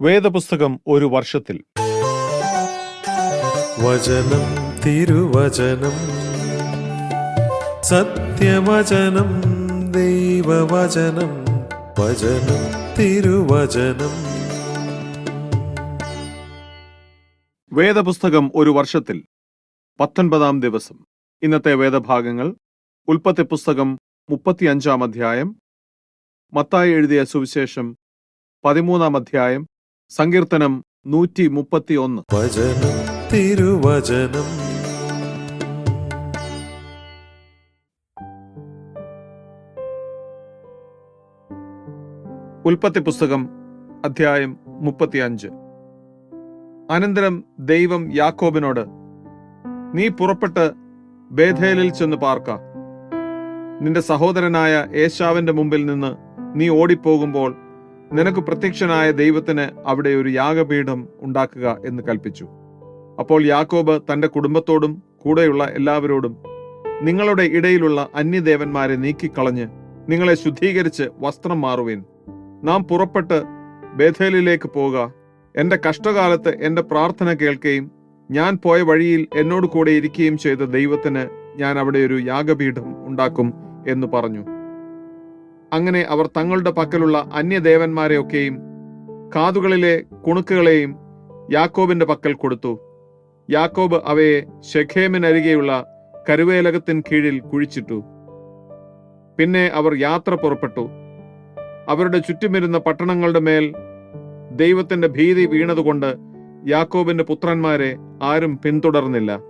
വേദപുസ്തകം ഒരു വർഷത്തിൽ. വചനം തിരുവചനം സത്യവചനം ദൈവവചനം വചനം തിരുവചനം. വേദപുസ്തകം ഒരു വർഷത്തിൽ. പത്തൊൻപതാം ദിവസം. ഇന്നത്തെ വേദഭാഗങ്ങൾ ഉൽപ്പത്തി പുസ്തകം മുപ്പത്തിയഞ്ചാം അധ്യായം മത്തായി എഴുതിയ സുവിശേഷം പതിമൂന്നാം അധ്യായം സങ്കീർത്തനം നൂറ്റി മുപ്പത്തി ഒന്ന് വചനം തിരുവചനം. ഉൽപ്പത്തി പുസ്തകം അധ്യായം മുപ്പത്തിയഞ്ച്. അനന്തരം ദൈവം യാക്കോബിനോട് നീ പുറപ്പെട്ട് ബേധേലിൽ ചെന്ന് പാർക്ക. നിന്റെ സഹോദരനായ ഏശാവിന്റെ മുമ്പിൽ നിന്ന് നീ ഓടിപ്പോകുമ്പോൾ നിനക്ക് പ്രത്യക്ഷനായ ദൈവത്തിന് അവിടെ ഒരു യാഗപീഠം ഉണ്ടാക്കുക എന്ന് കൽപ്പിച്ചു. അപ്പോൾ യാക്കോബ് തന്റെ കുടുംബത്തോടും കൂടെയുള്ള എല്ലാവരോടും നിങ്ങളുടെ ഇടയിലുള്ള അന്യദേവന്മാരെ നീക്കിക്കളഞ്ഞ് നിങ്ങളെ ശുദ്ധീകരിച്ച് വസ്ത്രം മാറുവേൻ. നാം പുറപ്പെട്ട് ബേഥേലിലേക്ക് പോക എന്റെ കഷ്ടകാലത്ത് എന്റെ പ്രാർത്ഥന കേൾക്കുകയും ഞാൻ പോയ വഴിയിൽ എന്നോട് കൂടെ ഇരിക്കുകയും ചെയ്ത ദൈവത്തിന് ഞാൻ അവിടെ ഒരു യാഗപീഠം ഉണ്ടാക്കും എന്ന് പറഞ്ഞു. അങ്ങനെ അവർ തങ്ങളുടെ പക്കലുള്ള അന്യദേവന്മാരെയൊക്കെയും കാതുകളിലെ കുണുക്കുകളെയും യാക്കോബിന്റെ പക്കൽ കൊടുത്തു. യാക്കോബ് അവയെ ഷെഖേമിനരികെയുള്ള കരുവേലകത്തിൻ കീഴിൽ കുഴിച്ചിട്ടു. പിന്നെ അവർ യാത്ര പുറപ്പെട്ടു. അവരുടെ ചുറ്റുമിരുന്ന പട്ടണങ്ങളുടെ മേൽ ദൈവത്തിന്റെ ഭീതി വീണതുകൊണ്ട് യാക്കോബിന്റെ പുത്രന്മാരെ ആരും പിന്തുടർന്നില്ല.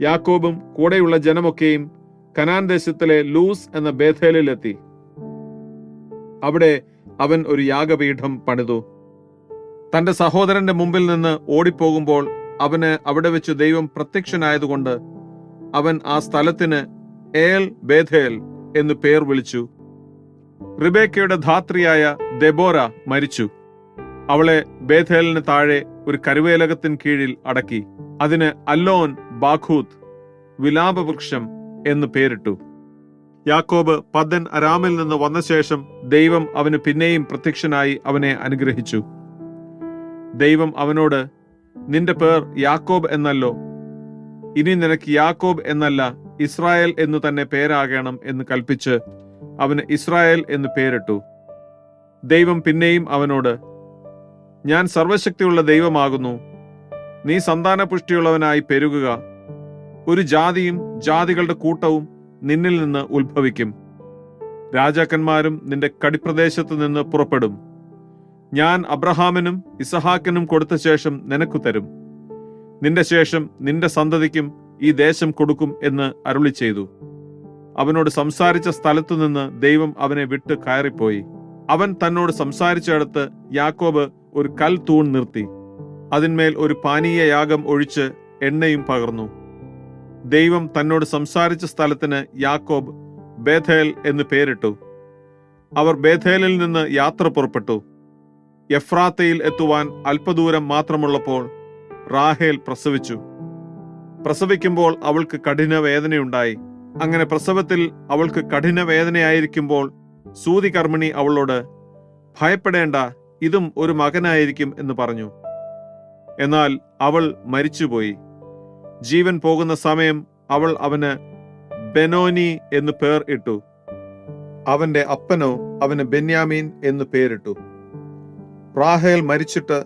യാക്കോബും കൂടെയുള്ള ജനമൊക്കെയും കനാൻ ദേശത്തിലെ ലൂസ് എന്ന ബേഥേലിലെത്തി. അവിടെ അവൻ ഒരു യാഗപീഠം പണിതു. തന്റെ സഹോദരന്റെ മുമ്പിൽ നിന്ന് ഓടിപ്പോകുമ്പോൾ അവന് അവിടെ വെച്ച് ദൈവം പ്രത്യക്ഷനായതുകൊണ്ട് അവൻ ആ സ്ഥലത്തിന് ഏൽ ബേഥേൽ എന്ന് പേർ വിളിച്ചു. റിബേക്കയുടെ ധാത്രിയായ ദെബോര മരിച്ചു. അവളെ ബേഥേലിന് താഴെ ഒരു കരുവേലകത്തിൻ കീഴിൽ അടക്കി. അതിന് അല്ലോൻ ബാഖൂത്ത് വിലാപവൃക്ഷം എന്ന് പേരിട്ടു. യാക്കോബ് പദ്ദൻ അരാമിൽ നിന്ന് വന്ന ശേഷം ദൈവം അവന് പിന്നെയും പ്രത്യക്ഷനായി അവനെ അനുഗ്രഹിച്ചു. ദൈവം അവനോട് നിന്റെ പേർ യാക്കോബ് എന്നല്ലോ. ഇനി നിനക്ക് യാക്കോബ് എന്നല്ല ഇസ്രായേൽ എന്ന് തന്നെ പേരാകണം എന്ന് കൽപ്പിച്ച് അവന് ഇസ്രായേൽ എന്ന് പേരിട്ടു. ദൈവം പിന്നെയും അവനോട് ഞാൻ സർവശക്തിയുള്ള ദൈവമാകുന്നു. നീ സന്താനപുഷ്ടിയുള്ളവനായി പെരുകുക. ഒരു ജാതിയും ജാതികളുടെ കൂട്ടവും നിന്നിൽ നിന്ന് ഉത്ഭവിക്കും. രാജാക്കന്മാരും നിന്റെ കടിപ്രദേശത്ത് നിന്ന് പുറപ്പെടും. ഞാൻ അബ്രഹാമിനും ഇസഹാക്കിനും കൊടുത്ത ശേഷം നിനക്കു തരും. നിന്റെ ശേഷം നിന്റെ സന്തതിക്കും ഈ ദേശം കൊടുക്കും എന്ന് അരുളി ചെയ്തു അവനോട് സംസാരിച്ച സ്ഥലത്തു നിന്ന് ദൈവം അവനെ വിട്ട് കയറിപ്പോയി. അവൻ തന്നോട് സംസാരിച്ചെടുത്ത് യാക്കോബ് ഒരു കൽ തൂൺ നിർത്തി. അതിന്മേൽ ഒരു പാനീയ യാഗം ഒഴിച്ച് എണ്ണയും പകർന്നു. ദൈവം തന്നോട് സംസാരിച്ച സ്ഥലത്തിന് യാക്കോബ് ബേഥേൽ എന്ന് പേരിട്ടു. അവർ ബേഥേലിൽ നിന്ന് യാത്ര പുറപ്പെട്ടു. എഫ്രാത്തയിൽ എത്തുവാൻ അല്പദൂരം മാത്രമുള്ളപ്പോൾ റാഹേൽ പ്രസവിച്ചു. പ്രസവിക്കുമ്പോൾ അവൾക്ക് കഠിന വേദനയുണ്ടായി അങ്ങനെ പ്രസവത്തിൽ അവൾക്ക് കഠിന വേദനയായിരിക്കുമ്പോൾ സൂതി കർമ്മിണി അവളോട് ഭയപ്പെടേണ്ട ഇതും ഒരു മകനായിരിക്കും എന്ന് പറഞ്ഞു. എന്നാൽ അവൾ മരിച്ചുപോയി. ജീവൻ പോകുന്ന സമയം അവൾ അവന് ബെനോനി എന്ന് പേർ ഇട്ടു. അവന്റെ അപ്പനോ അവന് ബെന്യാമീൻ എന്ന് പേരിട്ടു. റാഹേൽ മരിച്ചിട്ട്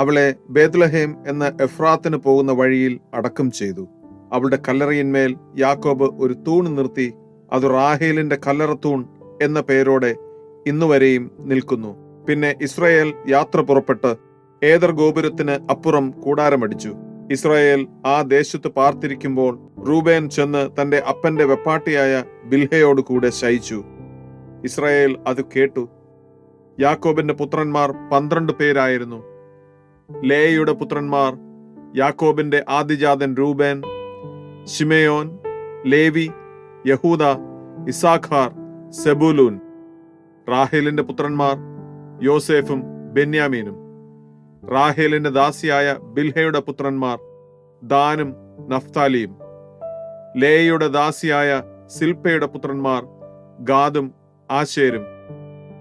അവളെ ബേദ്ലഹേം എന്ന എഫ്രാത്തിന് പോകുന്ന വഴിയിൽ അടക്കം ചെയ്തു. അവളുടെ കല്ലറയിന്മേൽ യാക്കോബ് ഒരു തൂണ് നിർത്തി അത് റാഹേലിന്റെ കല്ലറ തൂൺ എന്ന പേരോടെ ഇന്നുവരെയും നിൽക്കുന്നു. പിന്നെ ഇസ്രയേൽ യാത്ര പുറപ്പെട്ട് ഏതർ ഗോപുരത്തിന് അപ്പുറം കൂടാരമടിച്ചു. ഇസ്രായേൽ ആ ദേശത്ത് പാർത്തിരിക്കുമ്പോൾ റൂബേൻ ചെന്ന് തന്റെ അപ്പന്റെ വെപ്പാട്ടിയായ ബിൽഹയോട് കൂടെ ശയിച്ചു. ഇസ്രായേൽ അത് കേട്ടു. യാക്കോബിന്റെ പുത്രന്മാർ പന്ത്രണ്ട് പേരായിരുന്നു. ലേയുടെ പുത്രന്മാർ യാക്കോബിന്റെ ആദിജാതൻ റൂബേൻ ഷിമയോൻ ലേവി യഹൂദ ഇസാഖാർ സെബുലൂൻ. റാഹേലിന്റെ പുത്രന്മാർ യോസേഫും ബെന്യാമീനും. റാഹേലിന്റെ ദാസിയായ ബിൽഹയുടെ പുത്രന്മാർ ദാനും നഫ്താലിയും. ലേയുടെ ദാസിയായ സിൽപ്പയുടെ പുത്രന്മാർ ഗാദും ആശേരും.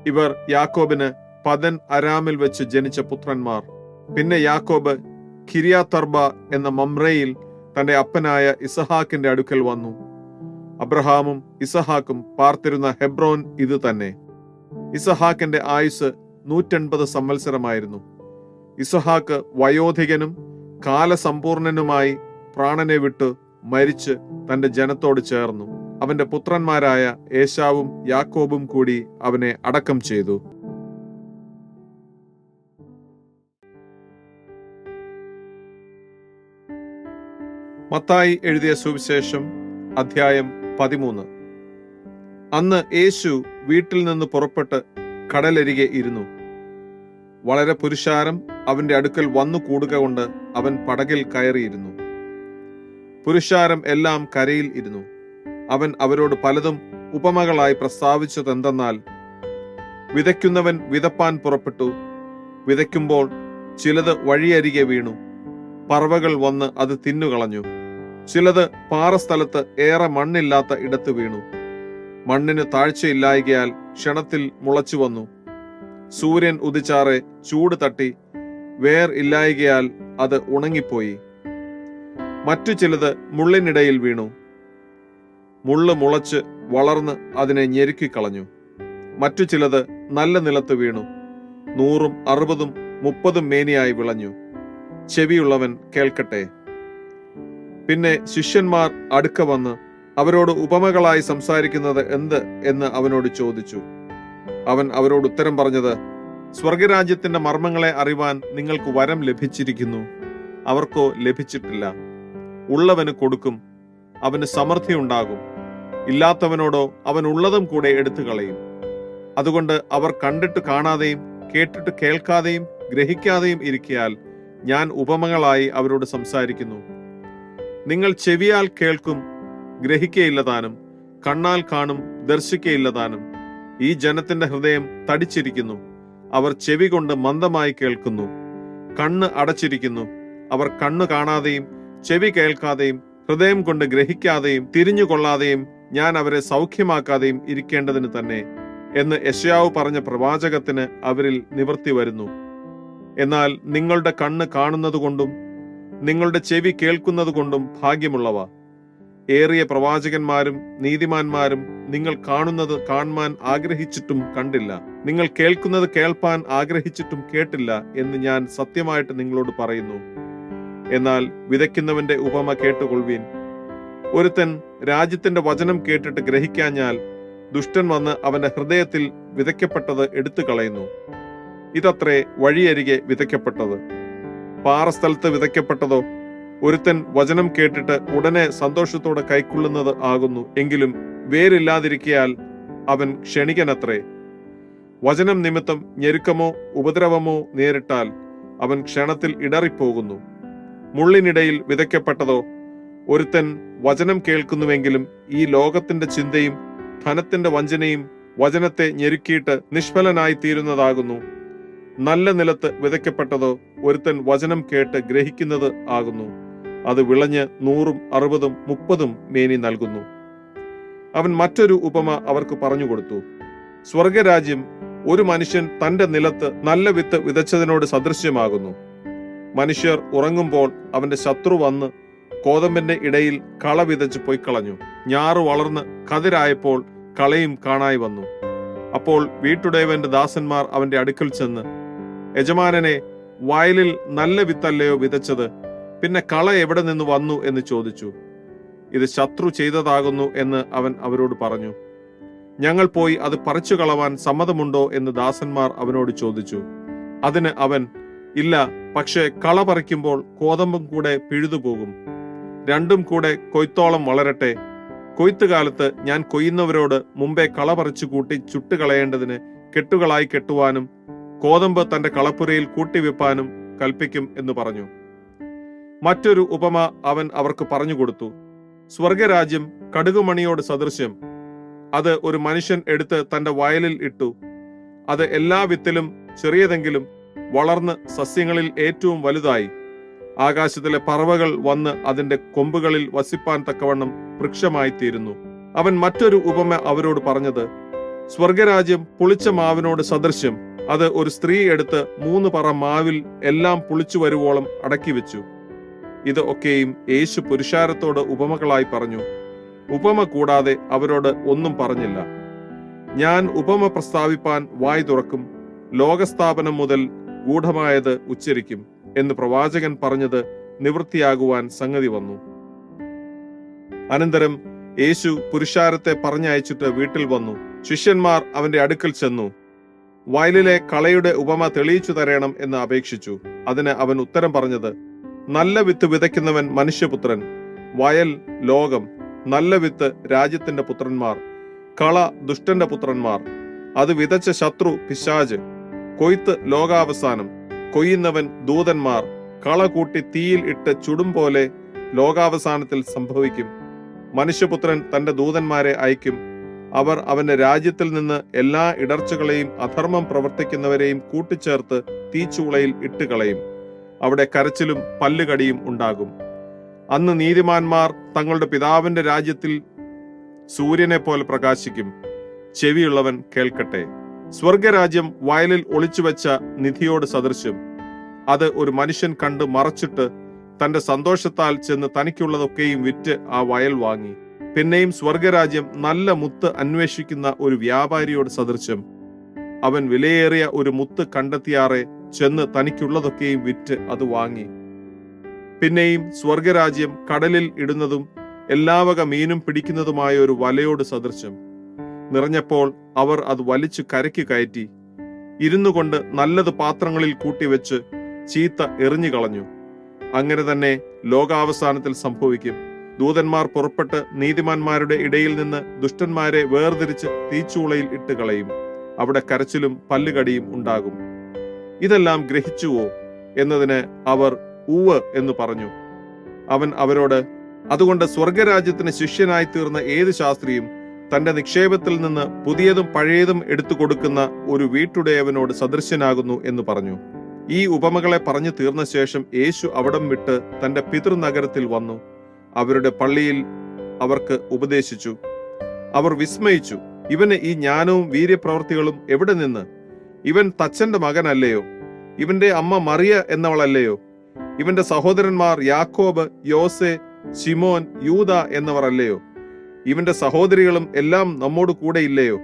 ഇവർ യാക്കോബിന് പതൻ അരാമിൽ വെച്ച് ജനിച്ച പുത്രന്മാർ. പിന്നെ യാക്കോബ് കിരിയാത്തർബ എന്ന മമ്രയിൽ തന്റെ അപ്പനായ ഇസഹാക്കിന്റെ അടുക്കൽ വന്നു. അബ്രഹാമും ഇസഹാക്കും പാർത്തിരുന്ന ഹെബ്രോൻ ഇത് തന്നെ. ഇസഹാക്കിന്റെ ആയുസ് നൂറ്റൻപത് സംവത്സരമായിരുന്നു. ഇസഹാക്ക് വയോധികനും കാലസമ്പൂർണനുമായി പ്രാണനെ വിട്ട് മരിച്ച് തന്റെ ജനത്തോട് ചേർന്നു. അവന്റെ പുത്രന്മാരായ ഏശാവും യാക്കോബും കൂടി അവനെ അടക്കം ചെയ്തു. മത്തായി എഴുതിയ സുവിശേഷം അധ്യായം പതിമൂന്ന്. അന്ന് യേശു വീട്ടിൽ നിന്ന് പുറപ്പെട്ട് കടലരികെ ഇരുന്നു. വളരെ പുരുഷാരം അവന്റെ അടുക്കൽ വന്നു കൂടുക കൊണ്ട് അവൻ പടകിൽ കയറിയിരുന്നു. പുരുഷാരം എല്ലാം കരയിൽ ഇരുന്നു. അവൻ അവരോട് പലതും ഉപമകളായി പ്രസ്താവിച്ചതെന്തെന്നാൽ വിതയ്ക്കുന്നവൻ വിതപ്പാൻ പുറപ്പെട്ടു. വിതയ്ക്കുമ്പോൾ ചിലത് വഴിയരികെ വീണു. പറവകൾ വന്ന് അത് തിന്നുകളഞ്ഞു. ചിലത് പാറസ്ഥലത്ത് ഏറെ മണ്ണില്ലാത്ത ഇടത്ത് വീണു. മണ്ണിന് താഴ്ചയില്ലായകയാൽ ക്ഷണത്തിൽ മുളച്ചു വന്നു. സൂര്യൻ ഉദിച്ചാറെ ചൂട് തട്ടി വേർ ഇല്ലായകയാൽ അത് ഉണങ്ങിപ്പോയി. മറ്റു ചിലത് മുള്ളിനിടയിൽ വീണു. മുള്ള് മുളച്ച് വളർന്ന് അതിനെ ഞെരുക്കിക്കളഞ്ഞു. മറ്റു ചിലത് നല്ല നിലത്ത് വീണു. നൂറും അറുപതും മുപ്പതും മേനിയായി വിളഞ്ഞു. ചെവിയുള്ളവൻ കേൾക്കട്ടെ. പിന്നെ ശിഷ്യന്മാർ അടുക്ക വന്ന് അവരോട് ഉപമകളായി സംസാരിക്കുന്നത് എന്ത് എന്ന് അവനോട് ചോദിച്ചു. അവൻ അവരോട് ഉത്തരം പറഞ്ഞത് സ്വർഗരാജ്യത്തിന്റെ മർമ്മങ്ങളെ അറിവാൻ നിങ്ങൾക്ക് വരം ലഭിച്ചിരിക്കുന്നു. അവർക്കോ ലഭിച്ചിട്ടില്ല. ഉള്ളവന് കൊടുക്കും അവന് സമൃദ്ധി ഉണ്ടാകും. ഇല്ലാത്തവനോടോ അവൻ ഉള്ളതും കൂടെ എടുത്തു കളയും. അതുകൊണ്ട് അവർ കണ്ടിട്ട് കാണാതെയും കേട്ടിട്ട് കേൾക്കാതെയും ഗ്രഹിക്കാതെയും ഇരിക്കയാൽ ഞാൻ ഉപമകളായി അവരോട് സംസാരിക്കുന്നു. നിങ്ങൾ ചെവിയാൽ കേൾക്കും ഗ്രഹിക്കയില്ല താനും കണ്ണാൽ കാണും ദർശിക്കയില്ല താനും. ഈ ജനത്തിന്റെ ഹൃദയം തടിച്ചിരിക്കുന്നു. അവർ ചെവി കൊണ്ട് മന്ദമായി കേൾക്കുന്നു. കണ്ണ് അടച്ചിരിക്കുന്നു. അവർ കണ്ണു കാണാതെയും ചെവി കേൾക്കാതെയും ഹൃദയം കൊണ്ട് ഗ്രഹിക്കാതെയും തിരിഞ്ഞുകൊള്ളാതെയും ഞാൻ അവരെ സൗഖ്യമാക്കാതെയും ഇരിക്കേണ്ടതിന് തന്നെ എന്ന് യശയാവ് പറഞ്ഞ പ്രവാചകത്തിന് അവരിൽ നിവർത്തി വരുന്നു. എന്നാൽ നിങ്ങളുടെ കണ്ണ് കാണുന്നതുകൊണ്ടും നിങ്ങളുടെ ചെവി കേൾക്കുന്നതുകൊണ്ടും ഭാഗ്യമുള്ളവ. ഏറിയ പ്രവാചകന്മാരും നീതിമാന്മാരും നിങ്ങൾ കാണുന്നത് കാണുവാൻ ആഗ്രഹിച്ചിട്ടും കണ്ടില്ല. നിങ്ങൾ കേൾക്കുന്നത് കേൾപ്പാൻ ആഗ്രഹിച്ചിട്ടും കേട്ടില്ല എന്ന് ഞാൻ സത്യമായിട്ട് നിങ്ങളോട് പറയുന്നു. എന്നാൽ വിതയ്ക്കുന്നവന്റെ ഉപമ കേട്ടുകൊള്ളുവീൻ. ഒരുത്തൻ രാജ്യത്തിന്റെ വചനം കേട്ടിട്ട് ഗ്രഹിക്കാഞ്ഞാൽ ദുഷ്ടൻ വന്ന് അവന്റെ ഹൃദയത്തിൽ വിതയ്ക്കപ്പെട്ടത് എടുത്തു കളയുന്നു ഇതത്രേ വഴിയരികെ വിതയ്ക്കപ്പെട്ടത്. പാറസ്ഥലത്ത് വിതയ്ക്കപ്പെട്ടതോ ഒരുത്തൻ വചനം കേട്ടിട്ട് ഉടനെ സന്തോഷത്തോടെ കൈക്കൊള്ളുന്നത് ആകുന്നു. എങ്കിലും വേരില്ലാതിരിക്കയാൽ അവൻ ക്ഷണികനത്രേ വചനം നിമിത്തം ഞെരുക്കമോ ഉപദ്രവമോ നേരിട്ടാൽ അവൻ ക്ഷണത്തിൽ ഇടറിപ്പോകുന്നു. മുള്ളിനിടയിൽ വിതയ്ക്കപ്പെട്ടതോ ഒരുത്തൻ വചനം കേൾക്കുന്നുവെങ്കിലും ഈ ലോകത്തിന്റെ ചിന്തയും ധനത്തിന്റെ വഞ്ചനയും വചനത്തെ ഞെരുക്കിയിട്ട് നിഷ്ഫലനായി തീരുന്നതാകുന്നു നല്ല നിലത്ത് വിതയ്ക്കപ്പെട്ടതോ ഒരുത്തൻ വചനം കേട്ട് ഗ്രഹിക്കുന്നത് ആകുന്നു. അത് വിളഞ്ഞ് നൂറും അറുപതും മുപ്പതും മേനി നൽകുന്നു. അവൻ മറ്റൊരു ഉപമ അവർക്ക് പറഞ്ഞുകൊടുത്തു. സ്വർഗരാജ്യം ഒരു മനുഷ്യൻ തന്റെ നിലത്ത് നല്ല വിത്ത് വിതച്ചതിനോട് സദൃശ്യമാകുന്നു. മനുഷ്യർ ഉറങ്ങുമ്പോൾ അവന്റെ ശത്രു വന്ന് കോതമ്പിന്റെ ഇടയിൽ കള വിതച്ച് പോയി കളഞ്ഞു ഞാറു വളർന്ന് കതിരായപ്പോൾ കളയും കാണായി വന്നു. അപ്പോൾ വീട്ടുടയവന്റെ ദാസന്മാർ അവന്റെ അടുക്കൽ ചെന്ന് യജമാനനെ വയലിൽ നല്ല വിത്തല്ലയോ വിതച്ചത്? പിന്നെ കള എവിടെ നിന്ന് വന്നു എന്ന് ചോദിച്ചു. ഇത് ശത്രു ചെയ്തതാകുന്നു എന്ന് അവൻ അവരോട് പറഞ്ഞു. ഞങ്ങൾ പോയി അത് പറിച്ചു കളവാൻ സമ്മതമുണ്ടോ എന്ന് ദാസന്മാർ അവനോട് ചോദിച്ചു. അതിന് അവൻ ഇല്ല പക്ഷേ കള പറിക്കുമ്പോൾ കോതമ്പും കൂടെ പിഴുതുപോകും രണ്ടും കൂടെ കൊയ്ത്തോളം വളരട്ടെ. കൊയ്ത്തുകാലത്ത് ഞാൻ കൊയ്യുന്നവരോട് മുമ്പേ കള പറിച്ചു കൂട്ടി ചുട്ടുകളയേണ്ടതിന് കെട്ടുകളായി കെട്ടുവാനും കോതമ്പ് തന്റെ കളപ്പുരയിൽ കൂട്ടിവെപ്പാനും കൽപ്പിക്കും എന്ന് പറഞ്ഞു. മറ്റൊരു ഉപമ അവൻ അവർക്ക് പറഞ്ഞുകൊടുത്തു സ്വർഗരാജ്യം കടുകുമണിയോട് സദൃശ്യം. അത് ഒരു മനുഷ്യൻ എടുത്ത് തന്റെ വയലിൽ ഇട്ടു. അത് എല്ലാ വിത്തിലും ചെറിയതെങ്കിലും വളർന്ന് സസ്യങ്ങളിൽ ഏറ്റവും വലുതായി. ആകാശത്തിലെ പറവകൾ വന്ന് അതിന്റെ കൊമ്പുകളിൽ വസിപ്പാൻ തക്കവണ്ണം വൃക്ഷമായി തീരുന്നു അവൻ മറ്റൊരു ഉപമ അവരോട് പറഞ്ഞത് സ്വർഗരാജ്യം പുളിച്ച മാവിനോട് സദൃശ്യം. അത് ഒരു സ്ത്രീ എടുത്ത് മൂന്ന് പറ മാവിൽ എല്ലാം പുളിച്ചു വരുവോളം അടക്കി വെച്ചു ഇത് ഒക്കെയും യേശു പുരുഷാരത്തോട് ഉപമകളായി പറഞ്ഞു. ഉപമ കൂടാതെ അവരോട് ഒന്നും പറഞ്ഞില്ല. ഞാൻ ഉപമ പ്രസ്താവിപ്പാൻ വായി തുറക്കും ലോകസ്ഥാപനം മുതൽ ഗൂഢമായത് ഉച്ചരിക്കും എന്ന് പ്രവാചകൻ പറഞ്ഞത് നിവൃത്തിയാകുവാൻ സംഗതി വന്നു. അനന്തരം യേശു പുരുഷാരത്തെ പറഞ്ഞയച്ചിട്ട് വീട്ടിൽ വന്നു. ശിഷ്യന്മാർ അവന്റെ അടുക്കൽ ചെന്നു. വയലിലെ കളയുടെ ഉപമ തെളിയിച്ചു തരണം എന്ന് അപേക്ഷിച്ചു. അതിന് അവൻ ഉത്തരം പറഞ്ഞത് നല്ല വിത്ത് വിതയ്ക്കുന്നവൻ മനുഷ്യപുത്രൻ. വയൽ ലോകം നല്ല വിത്ത് രാജ്യത്തിന്റെ പുത്രന്മാർ കള ദുഷ്ടന്റെ പുത്രന്മാർ. അത് വിതച്ച ശത്രു പിശാജ്. കൊയ്ത്ത് ലോകാവസാനം. കൊയ്യുന്നവൻ ദൂതന്മാർ. കള കൂട്ടി തീയിൽ ഇട്ട് ചുടും പോലെ ലോകാവസാനത്തിൽ സംഭവിക്കും. മനുഷ്യപുത്രൻ തന്റെ ദൂതന്മാരെ അയക്കും. അവർ അവന്റെ രാജ്യത്തിൽ നിന്ന് എല്ലാ ഇടർച്ചകളെയും അധർമ്മം പ്രവർത്തിക്കുന്നവരെയും കൂട്ടിച്ചേർത്ത് തീച്ചൂളയിൽ ഇട്ടുകളയും. അവിടെ കരച്ചിലും പല്ലുകടിയും ഉണ്ടാകും. അന്ന് നീതിമാന്മാർ തങ്ങളുടെ പിതാവിന്റെ രാജ്യത്തിൽ സൂര്യനെ പോലെ പ്രകാശിക്കും. ചെവിയുള്ളവൻ കേൾക്കട്ടെ. സ്വർഗരാജ്യം വയലിൽ ഒളിച്ചുവെച്ച നിധിയോട് സദൃശ്യം. അത് ഒരു മനുഷ്യൻ കണ്ട് മറച്ചിട്ട് തന്റെ സന്തോഷത്താൽ ചെന്ന് തനിക്കുള്ളതൊക്കെയും വിറ്റ് ആ വയൽ വാങ്ങി. പിന്നെയും സ്വർഗരാജ്യം നല്ല മുത്ത് അന്വേഷിക്കുന്ന ഒരു വ്യാപാരിയോട് സദൃശ്യം. അവൻ വിലയേറിയ ഒരു മുത്ത് കണ്ടെത്തിയാറെ ചെന്ന് തനിക്കുള്ളതൊക്കെയും വിറ്റ് അത് വാങ്ങി. പിന്നെയും സ്വർഗരാജ്യം കടലിൽ ഇടുന്നതും എല്ലാവക മീനും പിടിക്കുന്നതുമായ ഒരു വലയോട് സദൃശ്യം. നിറഞ്ഞപ്പോൾ അവർ അത് വലിച്ചു കരയ്ക്ക് കയറ്റി. ഇരുന്നു കൊണ്ട് നല്ലത് പാത്രങ്ങളിൽ കൂട്ടിവെച്ച് ചീത്ത എറിഞ്ഞു കളഞ്ഞു. അങ്ങനെ തന്നെ ലോകാവസാനത്തിൽ സംഭവിക്കും. ദൂതന്മാർ പുറപ്പെട്ട് നീതിമാന്മാരുടെ ഇടയിൽ നിന്ന് ദുഷ്ടന്മാരെ വേർതിരിച്ച് തീച്ചൂളയിൽ ഇട്ട് കളയും. അവിടെ കരച്ചിലും പല്ലുകടിയും ഉണ്ടാകും. ഇതെല്ലാം ഗ്രഹിച്ചുവോ എന്നതിന് അവർ ഉവ് എന്ന് പറഞ്ഞു. അവൻ അവരോട് അതുകൊണ്ട് സ്വർഗരാജ്യത്തിന് ശിഷ്യനായി തീർന്ന ഏത് ശാസ്ത്രിയും തന്റെ നിക്ഷേപത്തിൽ നിന്ന് പുതിയതും പഴയതും എടുത്തു കൊടുക്കുന്ന ഒരു വീട്ടുടയവനോട് സദൃശ്യനാകുന്നു എന്ന് പറഞ്ഞു. ഈ ഉപമകളെ പറഞ്ഞു തീർന്ന ശേഷം യേശു അവിടം വിട്ട് തന്റെ പിതൃനഗരത്തിൽ വന്നു. അവരുടെ പള്ളിയിൽ അവർക്ക് ഉപദേശിച്ചു. അവർ വിസ്മയിച്ചു ഇവന് ഈ ജ്ഞാനവും വീര്യപ്രവർത്തികളും എവിടെ നിന്ന്? ഇവൻ തച്ചന്റെ മകനല്ലയോ? ഇവന്റെ അമ്മ മറിയ എന്നവളല്ലയോ? ഇവന്റെ സഹോദരന്മാർ യാക്കോബ് യോസെ ശിമോൻ യൂത എന്നവർ അല്ലയോ ഇവന്റെ സഹോദരികളും എല്ലാം നമ്മോട് കൂടെ ഇല്ലയോ?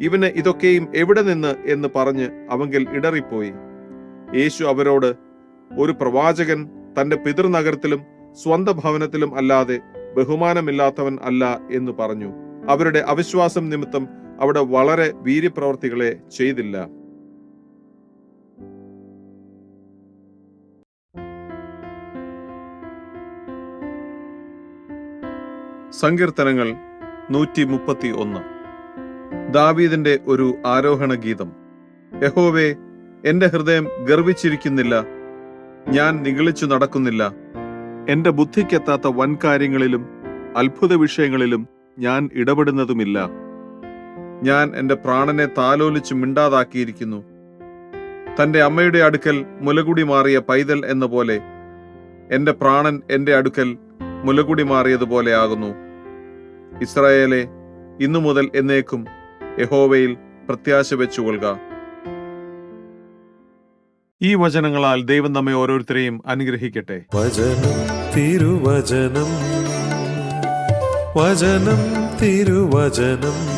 ഇവന് ഇതൊക്കെയും എവിടെ നിന്ന് എന്ന് പറഞ്ഞ് അവങ്കിൽ ഇടറിപ്പോയി. യേശു അവരോട് ഒരു പ്രവാചകൻ തന്റെ പിതൃനഗരത്തിലും സ്വന്ത ഭവനത്തിലും അല്ലാതെ ബഹുമാനമില്ലാത്തവൻ അല്ല എന്ന് പറഞ്ഞു. അവരുടെ അവിശ്വാസം നിമിത്തം അവിടെ വളരെ വീര്യപ്രവർത്തികളെ ചെയ്തില്ല. സങ്കീർത്തനങ്ങൾ നൂറ്റി മുപ്പത്തി ഒന്ന് ദാവീദിന്റെ ഒരു ആരോഹണ ഗീതം യഹോവേ എന്റെ ഹൃദയം ഗർവിച്ചിരിക്കുന്നില്ല. ഞാൻ നിഗളിച്ചു നടക്കുന്നില്ല. എന്റെ ബുദ്ധിക്കെത്താത്ത വൻകാര്യങ്ങളിലും അത്ഭുത വിഷയങ്ങളിലും ഞാൻ ഇടപെടുന്നതുമില്ല. ഞാൻ എന്റെ പ്രാണനെ താലോലിച്ച് മിണ്ടാതാക്കിയിരിക്കുന്നു. തന്റെ അമ്മയുടെ അടുക്കൽ മുലകുടി മാറിയ പൈതൽ എന്ന പോലെ എന്റെ പ്രാണൻ എന്റെ അടുക്കൽ മുലകുടി മാറിയതുപോലെ ആകുന്നു. ഇസ്രായേലെ ഇന്നു മുതൽ എന്നേക്കും യഹോവയിൽ പ്രത്യാശ വെച്ചുകൊള്ളുക ഈ വചനങ്ങളാൽ ദൈവം നമ്മെ ഓരോരുത്തരെയും അനുഗ്രഹിക്കട്ടെ. വചനം തിരുവചനം. വചനം തിരുവചനം.